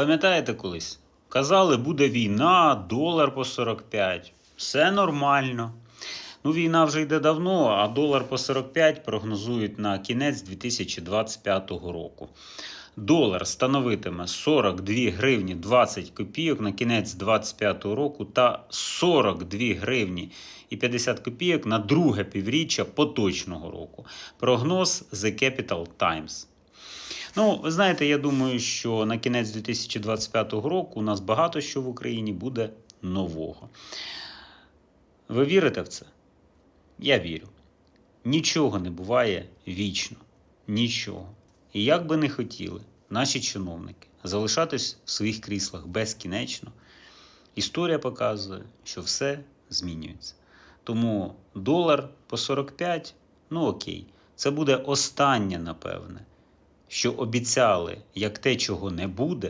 Пам'ятаєте колись? Казали, буде війна, долар по 45. Все нормально. Ну, війна вже йде давно, а долар по 45 прогнозують на кінець 2025 року. Долар становитиме 42 гривні 20 копійок на кінець 2025 року та 42 гривні і 50 копійок на друге півріччя поточного року. Прогноз The Capital Times. Ну, ви знаєте, я думаю, що на кінець 2025 року у нас багато що в Україні буде нового. Ви вірите в це? Я вірю. Нічого не буває вічно. Нічого. І як би не хотіли наші чиновники залишатись в своїх кріслах безкінечно, історія показує, що все змінюється. Тому долар по 45, ну окей, це буде останнє, напевне, що обіцяли, як те, чого не буде,